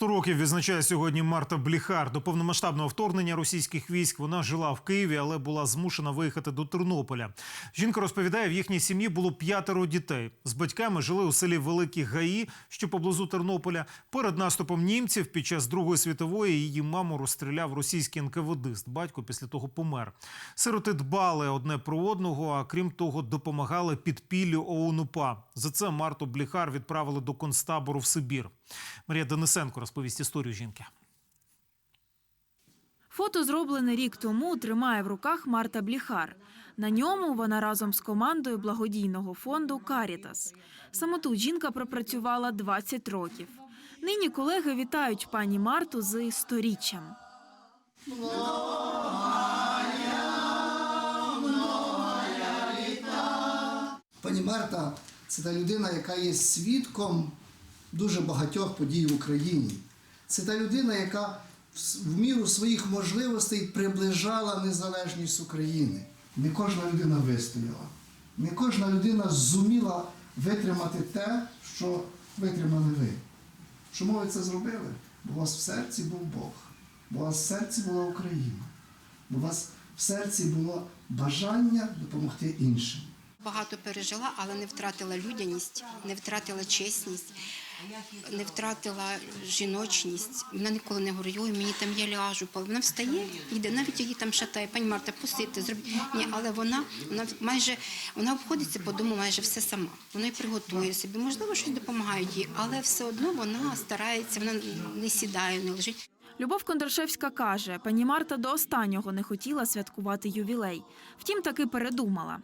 Сто років відзначає сьогодні Марта Бліхар. До повномасштабного вторгнення російських військ вона жила в Києві, але була змушена виїхати до Тернополя. Жінка розповідає, в їхній сім'ї було п'ятеро дітей. З батьками жили у селі Великі Гаї, що поблизу Тернополя. Перед наступом німців під час Другої світової її маму розстріляв російський НКВДист. Батько після того помер. Сироти дбали одне про одного, а крім того, допомагали підпіллю ОУН-УПА. За це Марту Бліхар відправили до концтабору в Сибір. Марія Денисенко розповість історію жінки. Фото зроблене рік тому тримає в руках Марта Бліхар. На ньому вона разом з командою благодійного фонду Карітас. Саме тут жінка пропрацювала 20 років. Нині колеги вітають пані Марту з сторіччям. Пані Марта це та людина, яка є свідком дуже багатьох подій в Україні. Це та людина, яка в міру своїх можливостей приближала незалежність України. Не кожна людина вистояла, не кожна людина зуміла витримати те, що витримали ви. Чому ви це зробили? Бо у вас в серці був Бог, бо у вас в серці була Україна, бо у вас в серці було бажання допомогти іншим. Багато пережила, але не втратила людяність, не втратила чесність, не втратила жіночність. Вона ніколи не ой, мені там я ляжу. Вона встає, йде, навіть її там шатає, пані Марта, посидьте, зробіть. Ні, але вона, вона майже вона обходиться по дому майже все сама. Вона й приготує собі, можливо, щось допомагають їй, але все одно вона старається, вона не сідає, не лежить. Любов Кондрашевська каже, пані Марта до останнього не хотіла святкувати ювілей. Втім, таки передумала.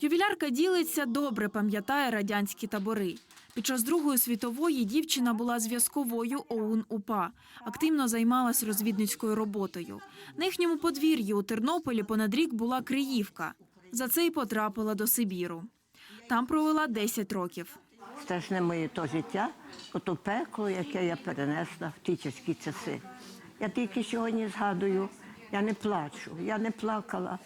Ювілярка ділиться, добре пам'ятає радянські табори. Під час Другої світової дівчина була зв'язковою ОУН УПА, активно займалась розвідницькою роботою. На їхньому подвір'ї у Тернополі понад рік була Криївка. За це й потрапила до Сибіру. Там провела 10 років. страшне моє то життя, ото пекло, яке я перенесла в ті часи. Я тільки сьогодні згадую, я не плачу, я не плакала.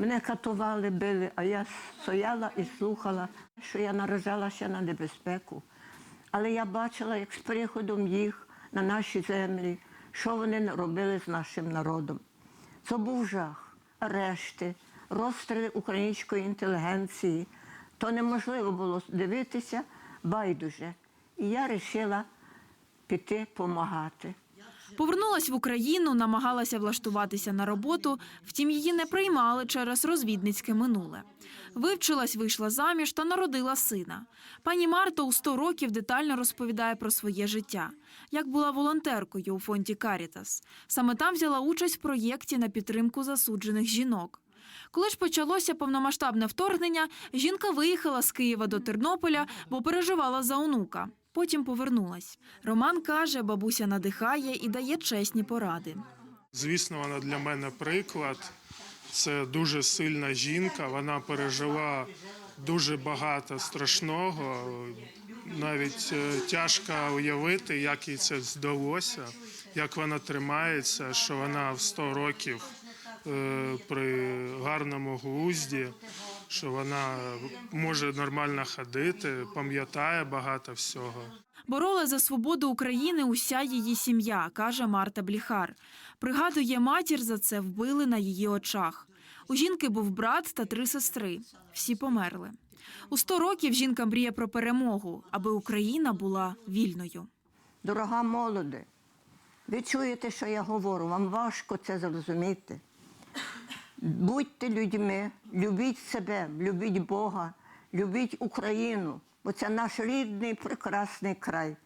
Мене катували, били, а я стояла і слухала, що я наражалася на небезпеку. Але я бачила, як з приходом їх на наші землі, що вони робили з нашим народом. Це був жах, арешти, розстріли української інтелігенції. То неможливо було дивитися байдуже. І я вирішила піти допомагати. Повернулась в Україну, намагалася влаштуватися на роботу, втім її не приймали через розвідницьке минуле. Вивчилась, вийшла заміж та народила сина. Пані Марта у 100 років детально розповідає про своє життя, як була волонтеркою у фонді Карітас. Саме там взяла участь в проєкті на підтримку засуджених жінок. Коли ж почалося повномасштабне вторгнення, жінка виїхала з Києва до Тернополя, бо переживала за онука. Потім повернулась. Роман каже, бабуся надихає і дає чесні поради. Звісно, вона для мене приклад. Це дуже сильна жінка. Вона пережила дуже багато страшного. Навіть е, тяжко уявити, як їй це вдалося, як вона тримається, що вона в 100 років е, при гарному глузді, що вона може нормально ходити, пам'ятає багато всього. Борола за свободу України уся її сім'я, каже Марта Бліхар. Пригадує, матір за це вбили на її очах. У жінки був брат та три сестри. Всі померли. У 100 років жінка мріє про перемогу, аби Україна була вільною. Дорога молоде, ви чуєте, що я говорю, вам важко це зрозуміти. Будьте людьми, любіть себе, любіть Бога, любіть Україну, бо це наш рідний прекрасний край.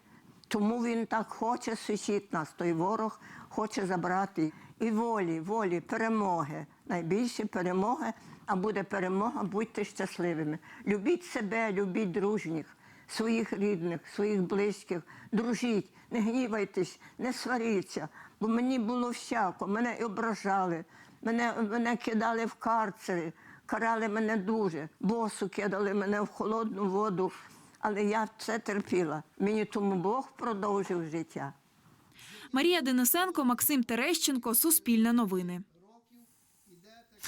Тому він так хоче сусід нас, той ворог хоче забрати. І волі, волі, перемоги. Найбільше перемоги, а буде перемога, будьте щасливими. Любіть себе, любіть дружніх, своїх рідних, своїх близьких, дружіть, не гнівайтесь, не сваріться, бо мені було всяко, мене і ображали, мене, мене кидали в карцери, карали мене дуже, босу кидали мене в холодну воду. Але я це терпіла. Мені тому Бог продовжив життя. Марія Денисенко, Максим Терещенко, Суспільне новини.